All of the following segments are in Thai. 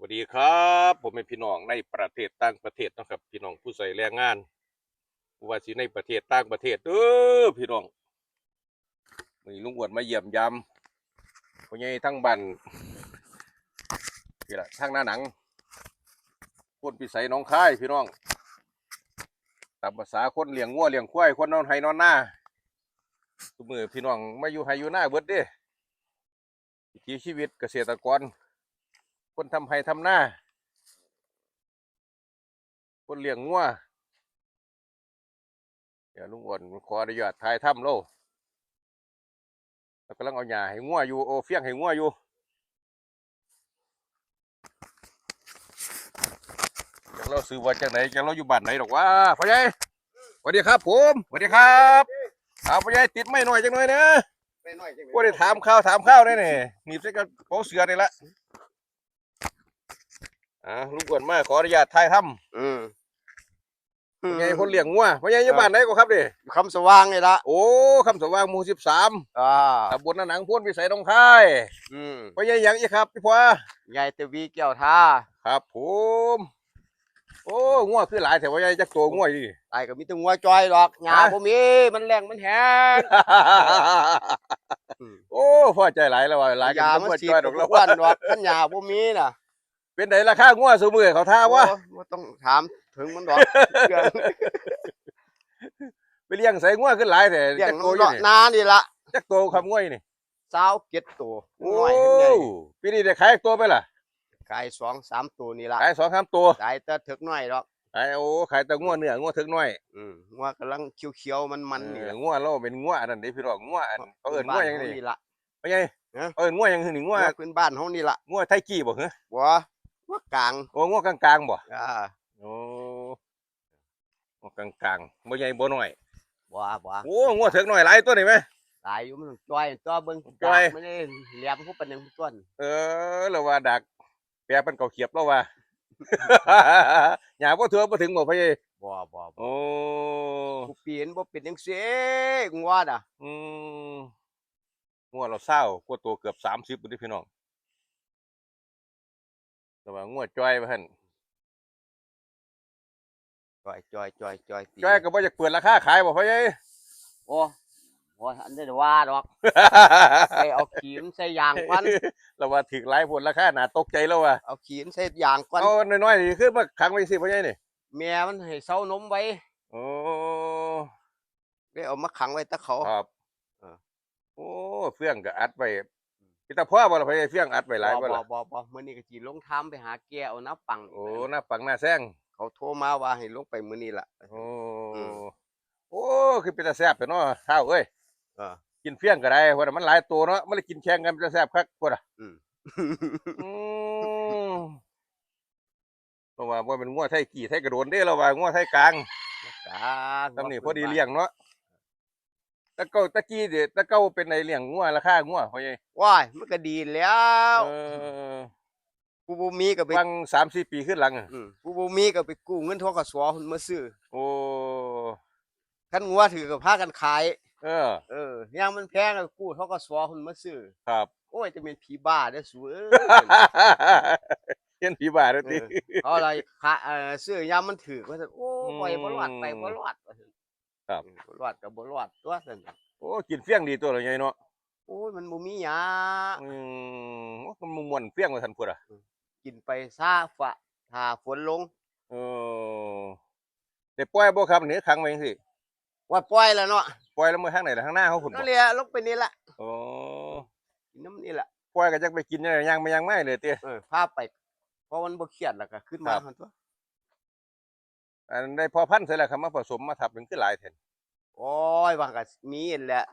วัสดีครับ ผมเป็นพี่น้องในประเทศต่างประเทศนะครับ พี่น้องผู้ใส่แรงงานผู้ว่าสิในประเทศต่างประเทศเออพี่น้องมีลุงอวนมาเยี่ยมยามพ่อใหญ่ทั้งบ้านนี่ละทั้งหน้าหนังคนพิสัยน้องค่ายพี่น้องตามภาษาคนเลี้ยงงัวเลี้ยงควายคนนอนไห้นอนหน้าทุกมือพี่น้องมาอยู่ไห้อยู่หน้าเบิดเด้วิถีชีวิตเกษตรกร คนทำไห้ทำหน้า คนเลี้ยงงัวเดี๋ยวลุงอ้วนขออนุญาตถ่ายถ้ำโลแล้วกำลังเอาหญ้าให้งัวอยู่โอเฟียงให้งัวอยู่จังเราซื้อว่าจังไหนจังเราอยู่บ้านไหนดอกว่าพ่อใหญ่สวัสดีครับ ผมสวัสดีครับเอาพ่อใหญ่ติดไม่หน่อยจังหน่อยนะไปหน่อยจังเลยว่าได้ถามข้าวถามข้าวได้เนี่ยหนีบใส่กระเป๋าเสือนี่ละ อ่าลุงอ้วนมาขออนุญาตถ่ายถ้ำอืมไงคนเลี้ยงงัวพ่อใหญ่อยู่บ้านไหนก็ครับดิคำสว่างนี่ละโอ้คำสว่างหมู่สิบสามอ่าตำบลนาหนังพ้นวิสัยหนองคายอืมพ่อใหญ่หยังอีกครับพี่พ่อใหญ่ตะวีเกี่ยวท่าครับผมโอ้งัวคือหลายแต่พ่อใหญ่จักตัวงัวดิไอ้ก็มีแตัวงัวจอยดอกหญ้าฮะ บ่มีมันแรงมันแห้ง อืม โอ้พ่อใจหลายแล้วว่าหลายหกันญ้าจะมันงัวสีจ้อยดดอกแล้วอ้วนดอกคันหญ้าบ่มีน่ะ เป็นไดราคางัวสมือเขาท่าว่าโอ้บ่ต้องถามถึงมันดอกเรื่องไปเลี้ยงใส่งัวขึ้นหลายแต่เรื่องจักมันตัวอยู่เลาะนี่นานี่ละจักตัวคำงัวอยู่นี่สาวเก็ดตัวโอ้น้อยขึ้นใหญ่ปีนี้ได้ขายตัวไปล่ะขายสองสามตัวนี่ละขายสองสามตัวขายแต่ถึกน้อยดอกขายโอ้ขายแต่งัวเนื้องัวถึงน้อยอืมงัวกำลังเขียวๆมันๆนี่เออละงัวเราเป็นงัวอันนั้นเด้พี่น้องงัวอันเขาเอิ้นงัวหยังบ้นี่เฮานี่ละเป็นไงฮะเอิ้นงัวหยังคือนี่งังัววพื้นบ้านเฮานี่ละงัวไทยกี้บ่เหรอบ่ งัวกลางโอ้งัวกลางๆบ่อ่าโอ้งัวกลางๆบ่ใหญ่บ่น้อยบ่บ่โอ้งัวถึงน้อยหลายตัวนี่ไหมตายอยู่มันต้องจ้อยตัวเบิ่งจ้อย ไม่ได้เหลี่ยมผู้ปานหนึงผู้ต้นเออแล้วว่าดักแปรเป็นเก่าเขียบแล้วว่า หยาบ่ถือบ่ถึงบ่พี่บ่บ่บ่โอ้ผู้ปีนบ่เป็นจังซี่งัวน่ะอืมงัวเราเศร้ากว่าตัวเกือบ30พุ่นเด้พี่น้อง แต่ว่างัวจ้อยว่าหั่นจ้อยจ้อยจ้อยจ้อยตีจ้อยก็บ่อยากเปิดราคาขายบ่พ่อใหญ่โอ้บ่อันนี้ว่าดอกใส่เอาขีมใส่ยางควันเราว่าถึกหลายผลราคาน่าตกใจแล้วว่ะเอาขีมใส่ยางควันเอาน้อยๆนี่คือมาขังไว้สิพ่อใหญ่นี่แม่มันให้เซานมไว้โอ้ได้เอามาขังไว้แตะเขาครับเออโอ้เฟื่องก็อัดไว้ พี่ตาพ่อบ่ล่ะพ่อใหญ่เฟื่องอัดไว้หลายบ่บ่ล่ะบ่บ่มื้อนี้ก็สิลงทํไปหาแกเอาน้ำปังโอ้หน้าปังหน้าแซงเขาโทรมาว่าให้ลงไปมื้อนี้ล่ะ โอ้อืม โอ้คือเป็นตาแซ่บไปเนาะเท้าเอ้ยเออ กินเฟื่องก็ได้เพราะว่ามันหลายตัวเนาะมันเลยกินแข่งกันเป็นตาแซ่บคักพุ่นอะอืม อืมเพราะว่าบ่เป็นงัวไทยกี่ไทยกระโดนเด้เราว่างัวไทยกลางจ้าตำนี่พอดีเลี้ยงเนาะ ตะเก้าตะกี้เด็ตะเก้าเป็นในเลี้ยงงัวราคางัวพ่อใหญ่ว้ายมันก็ดีแล้วเออผู้บ่มีก็ไปฟังสามสี่ปีขึ้นหลังอะอืมผู้บ่มีก็ไปกู้เงินทกสหุ่นมาซื้อโอ้คันงัวถือก็พากันขาย เออ เออย่างมันแพงก็กู้ทกสหุ่นมาซื้อครับ โอ้ยจะเป็นผีบ้าเด้อสูเอ้ย เห็นผีบาดแล้วติ เออเอาอะไรขาเอ่อซื้อยามมันถือว่าซั่นโอ้อืม ปล่อยบ่รอดไปบ่รอดว่าซั่น ครับบ่รอดก็บ่รอดตัวซั่นโอ้กินเฟี้ยงดีตัวเลยไงเนาะโอ้ยมันบ่มีหยาอืมโอ้มันม่วนเฟี้ยงว่าท่านพูดอะกินไปซาฝะถ้าฝนลงเออได้ปล่อยบ่ครับนี่ขังไว้จังซี่ว่าปล่อยแล้วเนาะปล่อยแล้วมือทางไหนล่ะทางหน้าเขาพุ่นนั่บ่นแหละลงไปนี่ละโอ้กินน้ำนี่แหละปล่อยก็จักไปกินยังไงยังไม่ยังไม่เลยติเออพาไปเพราะมันบ่เครียดแล้วก็ขึ้นมาครับ หั่นตัว อันได้พอพันธุ์เสร็จแล้วครับมาผสมมาทับเป็นคือหลายแท้โอ้ยว่าก็มีนั่นแหละ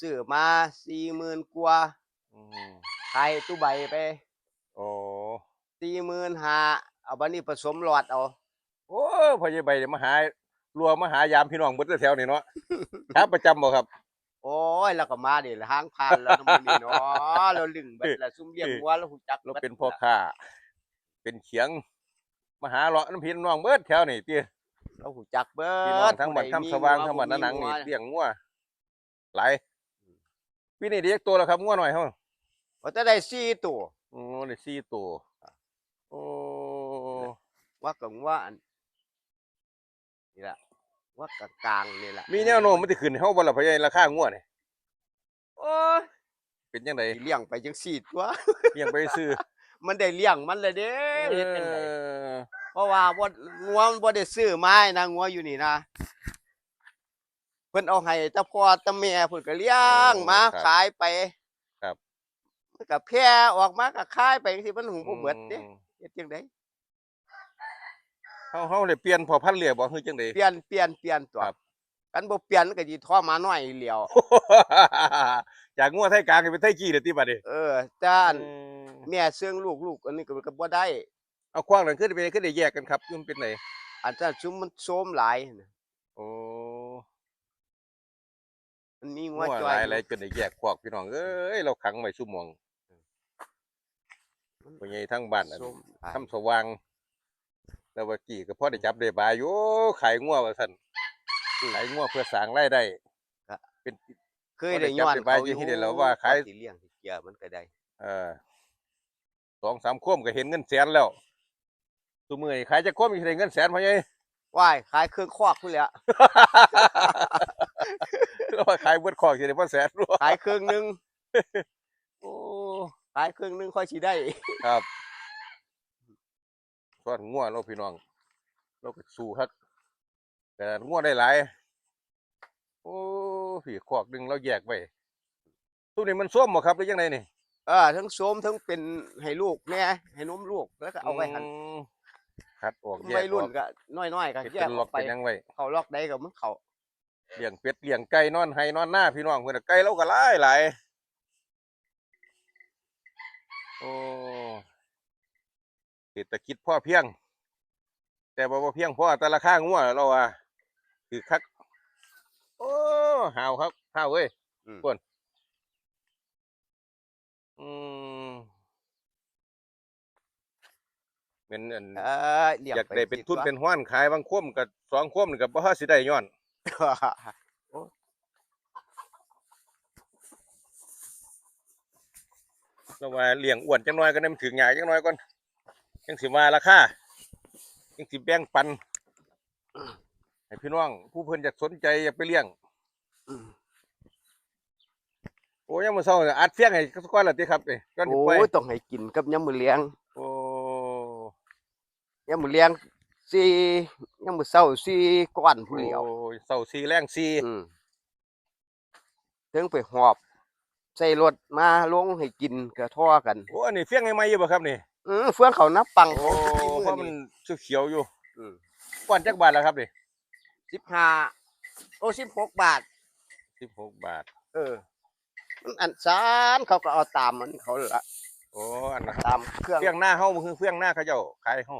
ซื้อมา40,000กว่าอืมขายตู้ใบไปโอ้45,000เอาบัดนี้ผสมหลอดเอาโอ้พ่อใหญ่ใบเดี๋ยวมาหารัวมาหายามพี่น้องเบิดแถวนี่เนาะครับประจำบ่ครับ โอ้ยแล้วก็มาดิทางผ่านแล้วนะมื้อนี้เนาะเราลึงเบิดแล้วซุ่มเลี้ยงวัวแล้วฮู้จักเราบิดเป็นพ่อค้า เป็นเขียง มาหาเลาะน้ำพี่น้องเบิดแถวนี่ติเราฮู้จักเบิดพี่น้องทั้งบ้านผู้ใทำสว่างมีทั้งบ้านวัวนาหนังนี่บ่มีวัวเลี้ยงงัวหลายปีนี้เด็กตัวแล้วครับงัวหน่อยเฮาว่าจะได้4ตัวอือได้4ตัวโอ้ว่ากับว่าอันนี่ละว่ากลางๆนี่ละมีแนวโน้มมันสิขึ้นให้เฮาบ่ล่ะพ่อใหญ่ราคางัวนี่โอ้ยเป็นจังไดสิเลี้ยงไปจังสี่ตัว เลี้ยงไปซื้อ มันได้เลี้ยงมันเลยเด้เฮ็ดจังไดเออเพราะว่าบ่งัวมันบ่ได้ซื้อไม้นะงัวอยู่นี่นะเพิ่นเอาให้แต่พ่อแต่แม่เพิ่นก็เลี้ยงมาขายไป ครับมันก็แพร่ออกมาก็ขายไปจังซี่มันหุงบ่เบิดเด้อืมเฮ็ดจังไดเฮาเฮาได้เปลี่ยนพอพันธุ์เหลียบ่คือจังไดเปลี่ยนเปลี่ยนเปลี่ยนตัวครับกันบ่เปลี่ยนก็สิท่อมาน้อยเหลียวจากงัวไทยกลางให้เป็นไทยกี้เด้อติบัดนี้เออจ้านอืม แม่เสื่องลูกลูกอันนี้ก็ก็บ่ได้ เอาควางนั่นคือเป็นคือได้แยกกันครับยุ่นเป็นไหนอันนั้นซุมมันโซมหลายน่ะโอ้มันมีงังัววจหอยลายหลายจนได้แยกควักพี่น้องเอ้ยเราขังไว้ซุ่มองพ่อใหญ่ทั้งบ้านอันโซมหลายทำสว่างแล้วว่ากี่ก็พอได้จับได้บายอยู่ขายงัวว่าซั่นขายงัวเพื่อสร้างรายได้เป็นเคยได้ย้อนบ่ได้จับได้บายอยู่ที่เดียวแล้วว่าขายสิเลี้ยงสิเกียมันก็ได้ เอ่อ สองสามโคมก็เห็นเงินแสนแล้วตัวมือนี่ขายจะโคมอีกได้เงินแสนพ่อใหญ่ว่ายขายเครื่องคอกพุ่นแหละแล้วว่าขายเบิดของสิได้บ่แสนรู้ขายเครื่องหนึงโอ้ขายเครื่องหนึงค่อยสิได้ครับส่วนงัวเราพี่น้องเราก็สู้ครับแต่งัวได้หลายโอ้ผีขอกหนึงเราแยกไว้ตัวนี้มันส้วมบ่ครับหรือยังไงนี่ เออทั้งโสมทั้งเป็นให้ลูกแม่ให้นมลูกแล้วก็เอาไว้หันมคัดออกแยกวัยรุ่นออกก็น้อยๆก็เป็นแยกอล็ออกกไปเป็นหยังไว้เขาล็อกได้ก็มันเขาเลี้ยงเป็ดเลี้ยงไก่นอนไห้นอนหน้าพี่น้องเพิ่นนะไก่เราก็หลายหลายโอ้เศรษฐกิจพ่อเพียง แต่บ่บ่เพียงพอแต่ราคางัวเราว่าคือคักโอ้หาวครับหาวเว้ยอืมกวนอืม เป็นอันเออเลี้ยงอยากได้เป็นทุนสิเป็นห้อนขายบางคว่ำกับสองคว่ำนี่กับบ่ฮาสิได้ย้อนตัวแล้วว่าเลี้ยงอ้วนจังน้อยก็ได้มันถึงใหญ่จังน้อยก่อนจังสิว่าราคาจังสิแบ่งปันให้พี่น้อง ผู้เพิ่นอยากสนใจอยากไปเลี้ยง อืม โอ้ยังมื้อเช้าเนี่ยอัดเฟียงให้ก่อนล่ะติครับนี่ก่อนสิโอ้ไปยต้องให้กินกับยำมือเลี้ยงโอ้ยามมื้อเลี้ยงสี่ยามมื้อเช้าสี่ก้อนผู้เดียวโอ้เช้าสีแรงสีอืมถึงไปหอบ ใส่รถมาลงให้กินกระท่อกันโอ้อันนี้เฟียงใหม่ๆอยู่บ่ครับนี่อือเฟืองเขานับปังโอ้ของเพราะมันเขียวๆอยู่อืมก้อนจักบาทแล้วครับนี่15โอ้16บาท16บาท เออมัน อันสารเขาก็เอาตามมันเขาละโอ้อันน่ะตามเครื่องเฟียงหน้าเฮามันคือเฟียงหน้าเขาเจ้าขายให้เฮา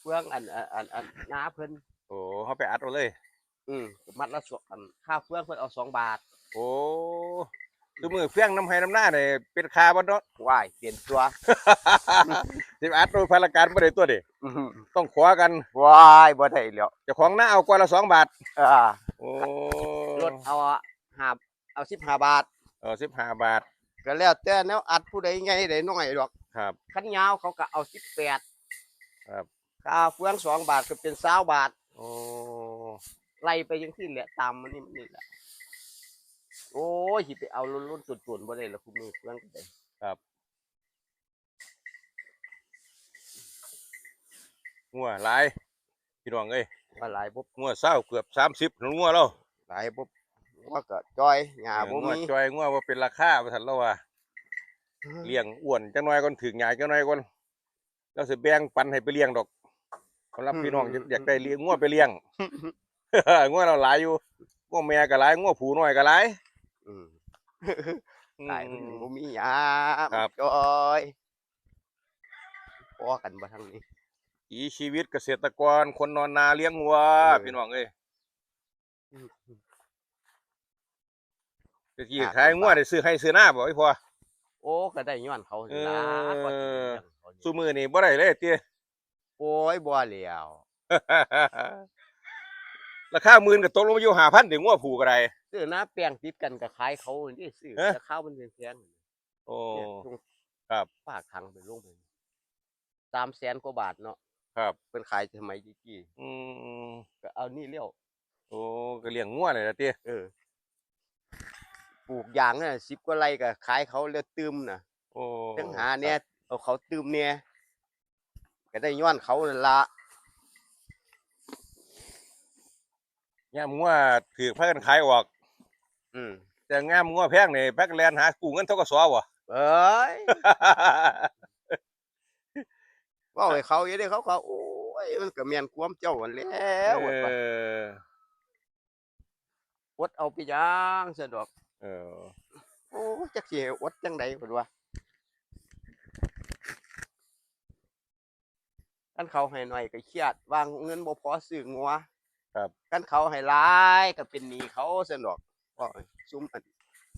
เฟืองอันอันอันอันน้าเพิ่นโอ้เฮาไปอัดเอาเลย อืมมัดละสองอันค่าเฟืองเพิ่นเอาสองบาท โอ้คือมือเฟี้ยงน้ำให้น้ำหน้าเนี่ยเป็นคาบ่เนาะว้ายเปลี่ยนตัวสิอัดโดยพลังการบ่ได้ตัวเดิอื้อหือต้องขอกันว้ายบ่ได้แล้วเจ้าของหน้าเอากว่าละสองบาทอ่าโอ้รถเอาหาเอา15บาท เออสิบห้าบาท ก็แล้วแต่แนวอัดผู้ใดไงได้น้อยดอกครับคันยาวเขาก็เอาสิบแปดครับ ค่าเฟืองสองบาทก็เป็นสาวบาท โอ้ ไล่ไปยังที่แหละตามมันนี่มันนี่แหละโอ้ยสิไปเอารุ่นๆตุ่นๆบ่ได้ละคุณมือเฟืองก็ได้งัวหลายพี่น้องเอ้ยว่าหลายบ่งัวเศร้าเกือบสามสิบหนงัวเราหลายบ่ ว่าก็จอยหญ้าบ่งัวมีจอยงัวว่าเป็นราคาว่าซั่นเราว่าเลี้ยงอ้วนจังน้อยก่อนถึงใหญ่จังน้อยก่อนแล้วสิแบ่งปันให้ไปเลี้ยงดอกสำหรับพี่น้องอยากได้เลี้ยงงัวไปเลี้ยงงัวเราหลายอยู่งัวแม่ก็หลายงัวผูน้อยก็หลายอืมหลายมันบ่มีหญ้าครับจอยพอกันบ่ทางนี้อีชีวิตเกษตรกรคนนอนนาเลี้ยงวัวเออพี่น้องเอ้ย ตะกี้อ่าขายงัวได้ซื้อให้ซื้อหน้าบ่ไอ้พอโอ้ก็ได้ย้อนเขาสิล่ะเออ ก็สิเลี้ยงเขาอยู่ซุมือนี่บ่ได้เลยเตี้ย โอ้ยบ่แล้วราคาหมื่นก็ตกลงมาอยู่5,000ถึงงัวผูก็ได้ซื้อหน้าแป้งติดกันกับขายเขานี่ซื้อเอ๊ะแต่ข้าวมันแพงๆโอ้เนี่ยตรงครับปากทางไปลงไปสามแสนกว่าบาทเนาะครับเพิ่นขายสมัยกี้อืมก็เอานี่เลี้ยวโอ้ก็เลี้ยงงัวเลยละติเออ ปลูกยางน่ะสิบกว่าไร่ก็ขายเขาแล้วตืมน่ะโอ้จังหาเนี่ยเอาเขาตืมเนี่ยก็ได้ย้อนเขานั่นละยามงัวถือพากันขายออก อืมแต่งามงัวแพงนี่พักแลนหากู้เงินทกสบ่เอ้ยเว่าให้เขาอย่างนี้เขาก็โอ้ยมันก็แม่นความเจ้าหันแหล้วว่าเอไปออดเอาไปย่างสะดอก เออ โอ้จักสิให้อดจังไดเพิ่นว่ากันเขาให้หน่อยก็เครียดวางเงินบ่พอซื้องัวครับกันเขาให้หลายก็เป็นหนี้เขาสะดอกว่าให้ซุ่มอัน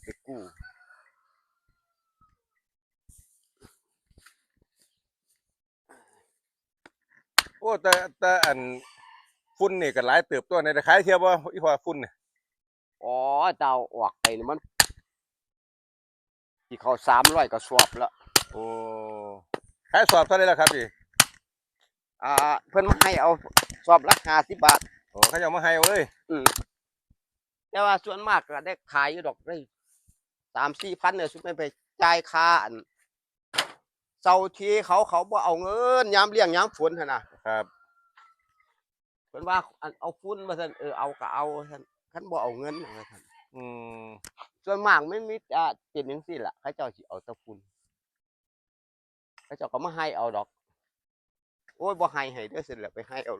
ไปกู้โอ้แต่แต่อันฝุ่นนี่ก็หลายเติบตัวในขายเทียบบ่อีพอฝุ่นนี่ อ๋อเจ้าออกไปนี่มันที่เขา300ก็สวบแล้วโอ้ขายสอบเท่าไหร่ล่ะครับพี่อ่า เพิ่นมาให้เอาสอบละ50บาท โอ้เขาจะเอามาให้เอาเลยอืมแต่ว่าส่วนมากก็ได้ขายอยู่ดอกได้สามสี่พันเนี่ยสุดไม่ไปจ่ายค่าอันเสาร์ทีเขาเขาบ่เอาเงินยามเลี้ยงยามฝนหั่นน่ะ ครับ เพิ่นว่าอันเอาฝุ่นมาซั่นเออเอาก็เอาซั่น คันบ่เอาเงินว่าซั่นอืมส่วนมากไม่มีอ่าเป็นจังซี่ล่ะเขาเจ้าสิเอาแต่ฝุ่นเขาเจ้าก็มาให้เอาดอก โอ้ยบ่ให้ให้เด้อซั่นแหละไปให้เอา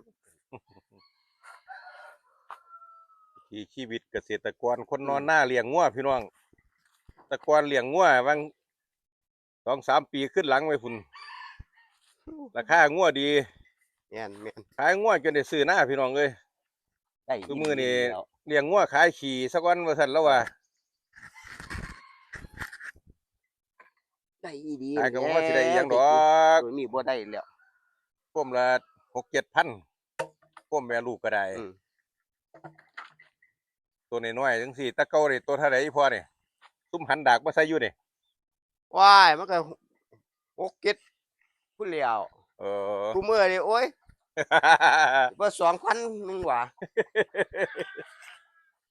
ที่ชีวิตเกษตรกรคนนอนหน้าเลี้ยงงัวพี่น้องแตะกอนเลี้ยงงัวบางสองสามปีขึ้นหลังไว้พุ่นราคางัวดี แม่นแม่นขายงัวจนได้ซื้อหน้าพี่น้องเลย ได้คือมื้อนี้ แล้ว เลี้ยงงัวขายขี่สักวันว่าซั่นแล้วว่าได้อีดีขายก็บ่ว่าสิได้อีหยังดอก ตัวนี้บ่ได้แล้วก้มละหกเจ็ดพันก้มแม่ลูกก็ได้ อืม ตัวน้อยๆจังสี่ตะเกานี่ตัวเท่าไหร่พอนี่ซุ่มหันดากมาใส่อยู่นี่ว้ายมันก็หกเก็ดพุ่นแล้วเออ กูมือนี่โอ้ยเบอร์สองพันนึงหว่ะ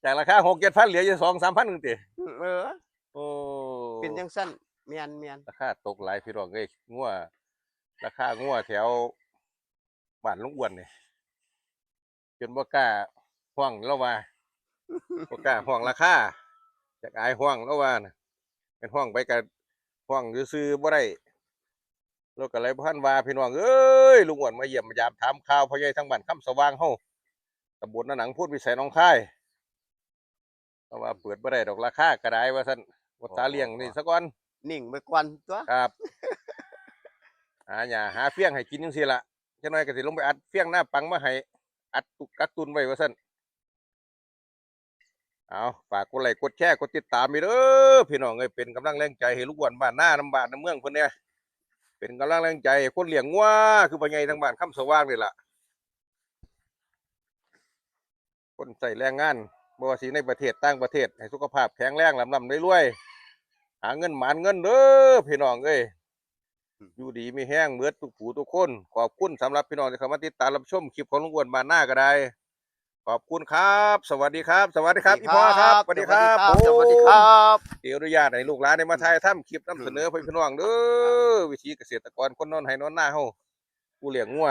จากราคาหกเจ็ดพันเหลืออยู่สองสามพันนึงติเออโอ้เป็นจังสั้นเมียนเมียนราคาตกหลายพี่น้องเอ้ยงัวราคางัวแถวบ้านลุงอ้วนนี่จนบ่กล้าห่วงแล้วว่าบ่กล้าห่วงราคาจากอายห่วงแล้วว่าน่ะเป็นห่วงไปกับห่วงซื้อๆบ่ได้แล้วก็เลยบ่ทันว่าพี่น้องเอ้ยลุงอ้วนมาเยี่ยมมายามถามข่าวพ่อใหญ่ทั้งบ้านคำสว่างเฮาตำบลนาหนังพูดวิสัยหนองคาย เพราะว่าเปิดบ่ได้ดอกราคาก็ได้ว่าซั่นว่าตาเลี้ยงนี่ซะก่อนนิ่งไปก่อนตัวครับหาหญ้าหาเฟี้ยงให้กินจังซี่ล่ะจังหน่อยก็สิลงไปอัดเฟี้ยงหน้าปังมาให้อัดตุกกักตุนไว้ว่าซั่นเอาฝากกดไลค์กดแชร์กดติดตามอีกเด้อพี่น้องเอ้ยเป็นกำลังแรงใจให้ลูกอ้วนบ้านหน้าน้ำบ้านน้ำเมืองเพิ่นเนี่ยเป็นกำลังแรงใจให้คนเลี้ยงงัวคือพ่อใหญ่ทางบ้านคำสว่างนี่ล่ะคนใส่แรงงาน บ่ว่าสิในประเทศต่างประเทศ ให้สุขภาพแข็งแรงลำลำรวยๆหาเงินหมานเงินเด้อพี่น้องเอ้ยอยู่ดีมีแห้งเมือทุกผู้ทุกคน ขอบคุณสำหรับพี่น้องที่เข้ามาติดตามรับชมคลิปของลุงอ้วนบานหน้าก็ได้ ขอบคุณครับ สวัสดีครับ สวัสดีครับอีพ่อครับสวัสดีครับสวัสดีครับเดี๋ยวอนุญาตให้ลูกหลานได้มาถ่ายทำคลิปนำเสนอให้พี่น้องเด้อวิธีเกษตรกรคนนอนให้นอนหน้าเฮาผู้เลี้ยงงัว